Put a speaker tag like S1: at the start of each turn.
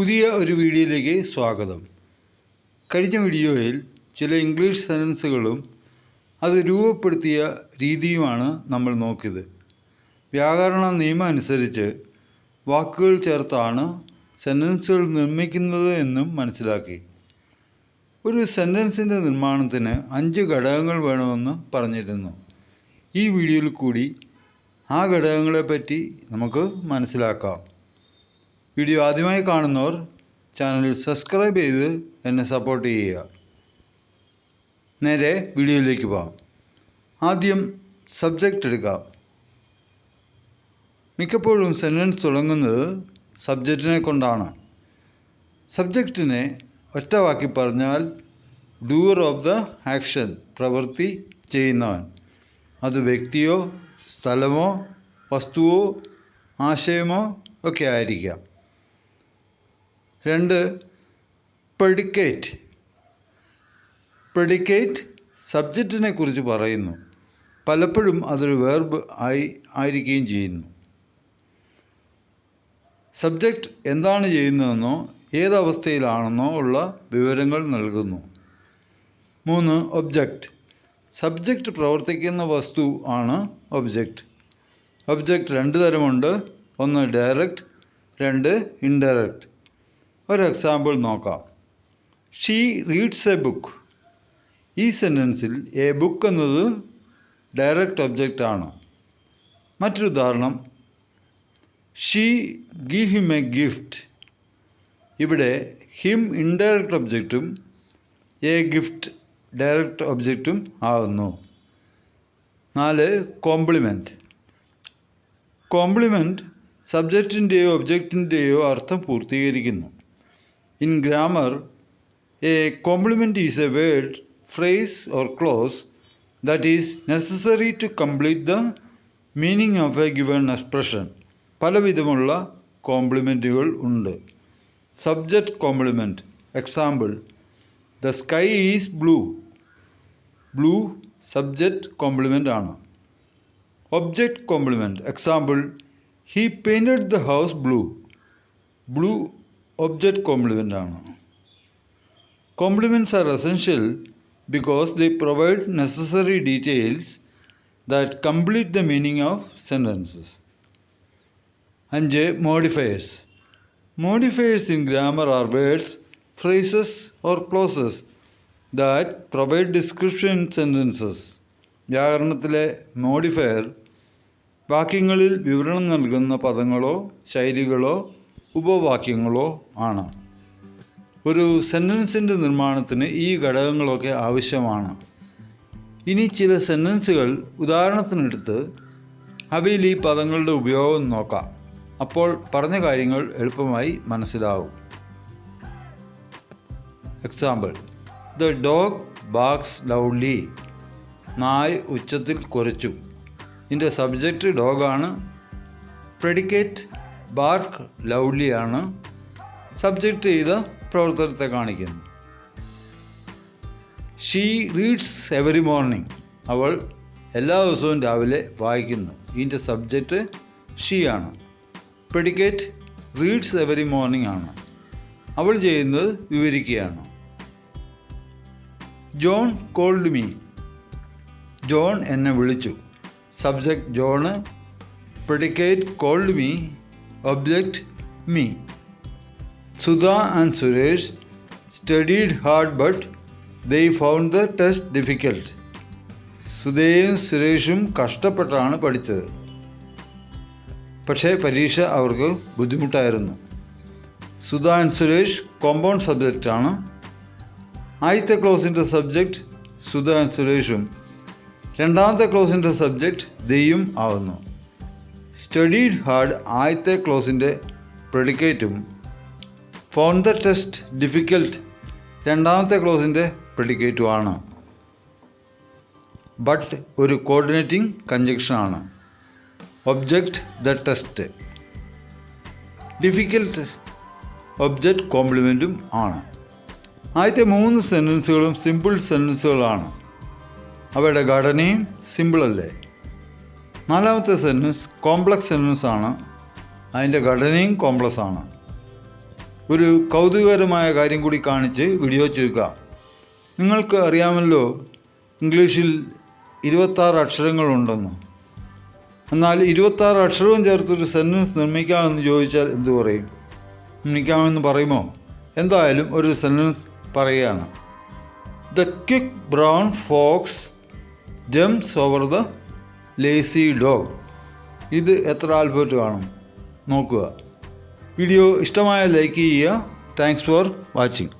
S1: പുതിയ ഒരു വീഡിയോയിലേക്ക് സ്വാഗതം. കഴിഞ്ഞ വീഡിയോയിൽ ചില ഇംഗ്ലീഷ് സെന്റൻസുകളും അത് രൂപപ്പെടുത്തിയ രീതിയുമാണ് നമ്മൾ നോക്കിയത്. വ്യാകരണ നിയമം അനുസരിച്ച് വാക്കുകൾ ചേർത്താണ് സെന്റൻസുകൾ നിർമ്മിക്കുന്നത് എന്നും മനസ്സിലാക്കി. ഒരു സെന്റൻസിന്റെ നിർമ്മാണത്തിന് അഞ്ച് ഘടകങ്ങൾ വേണമെന്ന് പറഞ്ഞിരുന്നു. ഈ വീഡിയോയിൽ കൂടി ആ ഘടകങ്ങളെപ്പറ്റി നമുക്ക് മനസ്സിലാക്കാം. വീഡിയോ ആദ്യമായി കാണുന്നവർ ചാനൽ സബ്സ്ക്രൈബ് ചെയ്ത് എന്നെ സപ്പോർട്ട് ചെയ്യുക. നേരെ വീഡിയോയിലേക്ക് പോകാം. ആദ്യം സബ്ജക്റ്റ് എടുക്കാം. മിക്കപ്പോഴും സെന്റൻസ് തുടങ്ങുന്നത് സബ്ജക്റ്റിനെ കൊണ്ടാണ്. സബ്ജക്റ്റിനെ ഒറ്റവാക്കി പറഞ്ഞാൽ ഡൂവർ ഓഫ് ദ ആക്ഷൻ പ്രവൃത്തി ചെയ്യുന്നവൻ. അത് വ്യക്തിയോ സ്ഥലമോ വസ്തുവോ ആശയമോ ഒക്കെ ആയിരിക്കാം. രണ്ട് പ്രെഡിക്കേറ്റ് പ്രെഡിക്കേറ്റ് സബ്ജക്റ്റിനെ കുറിച്ച് പറയുന്നു. പലപ്പോഴും അതൊരു വേർബ് ആയി ആയിരിക്കുകയും ചെയ്യുന്നു. സബ്ജക്റ്റ് എന്താണ് ചെയ്യുന്നതെന്നോ ഏതവസ്ഥയിലാണെന്നോ ഉള്ള വിവരങ്ങൾ നൽകുന്നു. മൂന്ന് ഒബ്ജക്റ്റ് സബ്ജക്റ്റ് പ്രവർത്തിക്കുന്ന വസ്തു ആണ് ഒബ്ജക്റ്റ് ഒബ്ജക്റ്റ് രണ്ട് തരമുണ്ട്. ഒന്ന് ഡയറക്റ്റ് രണ്ട് ഇൻഡയറക്റ്റ് ഒരു എക്സാമ്പിൾ നോക്കാം. ഷീ റീഡ്സ് എ ബുക്ക് ഈ സെന്റൻസിൽ എ ബുക്ക് എന്നത് ഡയറക്റ്റ് ഒബ്ജക്റ്റ് ആണ്. മറ്റൊരു ഉദാഹരണം. She give him a gift ഇവിടെ ഹിം ഇൻഡയറക്റ്റ് ഒബ്ജക്റ്റും എ ഗിഫ്റ്റ് ഡയറക്റ്റ് ഒബ്ജക്റ്റും ആകുന്നു. നാല് കോംപ്ലിമെന്റ് കോംപ്ലിമെന്റ് സബ്ജക്റ്റിന്റെയോ ഒബ്ജക്റ്റിന്റെയോ അർത്ഥം പൂർത്തീകരിക്കുന്നു. In grammar a complement is a word phrase or clause that is necessary to complete the meaning of a given expression. പലവിധമുള്ള കോംപ്ലിമെന്റുകൾ ഉണ്ട്. Subject complement example the sky is blue blue subject complement ആണ്. Object complement example he painted the house blue blue object complement ആണ്. Complements are essential because they provide necessary details that complete the meaning of sentences. അഞ്ച് modifiers modifiers in grammar are words phrases or clauses that provide description sentences വ്യാകരണത്തിലെ modifier വാക്യങ്ങളിൽ വിവരണം നൽകുന്ന പദങ്ങളോ ശൈലികളോ ഉപവാക്യങ്ങളോ ആണ്. ഒരു സെന്റൻസിന്റെ നിർമ്മാണത്തിന് ഈ ഘടകങ്ങളൊക്കെ ആവശ്യമാണ്. ഇനി ചില സെന്റൻസുകൾ ഉദാഹരണത്തിനെടുത്ത് അവയിൽ ഈ പദങ്ങളുടെ ഉപയോഗം നോക്കാം. അപ്പോൾ പറഞ്ഞ കാര്യങ്ങൾ എളുപ്പമായി മനസ്സിലാവും. Example the dog barks loudly നായ് ഉച്ചത്തിൽ കുരച്ചു. ഇതിന്റെ സബ്ജക്റ്റ് ഡോഗാണ് പ്രെഡിക്കേറ്റ് ബാർക്ക് ലൗഡ്ലിയാണ് സബ്ജക്റ്റ് ചെയ്ത പ്രവർത്തനത്തെ കാണിക്കുന്നു ഷീ റീഡ്സ് എവറി മോർണിംഗ്. അവൾ എല്ലാ ദിവസവും രാവിലെ വായിക്കുന്നു. ഇതിന്റെ സബ്ജക്റ്റ് ഷീ ആണ്. പ്രെഡിക്കേറ്റ് റീഡ്സ് എവറി മോർണിംഗ് ആണ്. അവൾ ചെയ്യുന്നത് വിവരിക്കുകയാണ്. John called me. ജോൺ എന്നെ വിളിച്ചു. Subject John predicate called me object me. Sudha and Suresh studied hard but they found the test difficult. സുധയും സുരേഷും കഷ്ടപ്പെട്ടാണ് പഠിച്ചത് പക്ഷേ പരീക്ഷ അവർക്ക് ബുദ്ധിമുട്ടായിരുന്നു സുധ ആൻഡ് സുരേഷ് കോമ്പൗണ്ട് സബ്ജക്റ്റാണ് ആദ്യത്തെ ക്ലോസിന്റെ സബ്ജക്റ്റ് സുധ ആൻഡ് സുരേഷും രണ്ടാമത്തെ ക്ലോസിന്റെ സബ്ജക്റ്റ് ദെയ്യും ആകുന്നു സ്റ്റഡീഡ് ഹാർഡ് ആദ്യത്തെ ക്ലോസിന്റെ പ്രെഡിക്കേറ്റും ഫൗണ്ട് ദ ടെസ്റ്റ് ഡിഫിക്കൽട്ട് രണ്ടാമത്തെ ക്ലോസിന്റെ പ്രെഡിക്കേറ്റുമാണ്. ബട്ട് ഒരു coordinating കഞ്ചക്ഷനാണ് object the test difficult object കോംപ്ലിമെന്റും ആണ്. ആദ്യത്തെ മൂന്ന് സെന്റൻസുകളും സിമ്പിൾ സെന്റൻസുകളാണ് അവയുടെ ഘടനയും സിമ്പിളല്ലേ നാലാമത്തെ സെന്റൻസ് കോംപ്ലക്സ് സെന്റൻസ് ആണ്. അതിന്റെ ഘടനയും കോംപ്ലക്സ് ആണ്. ഒരു കൗതുകകരമായ കാര്യം കൂടി കാണിച്ച് വീഡിയോ ചുരുക്കാം നിങ്ങൾക്ക് അറിയാമല്ലോ ഇംഗ്ലീഷിൽ ഇരുപത്താറ് അക്ഷരങ്ങളുണ്ടെന്ന് എന്നാൽ ഇരുപത്താറ് അക്ഷരവും ചേർത്തൊരു സെന്റൻസ് നിർമ്മിക്കാമെന്ന് ചോദിച്ചാൽ എന്തു പറയും? നിർമ്മിക്കാമെന്ന് പറയുമോ? എന്തായാലും ഒരു സെന്റൻസ് പറയുകയാണ്. The quick brown fox jumps over the lazy dog ഇത് എത്ര ആൽഫബറ്റ് കാണും? നോക്കുക. വീഡിയോ ഇഷ്ടമായ ലൈക്ക് ചെയ്യുക. Thanks for watching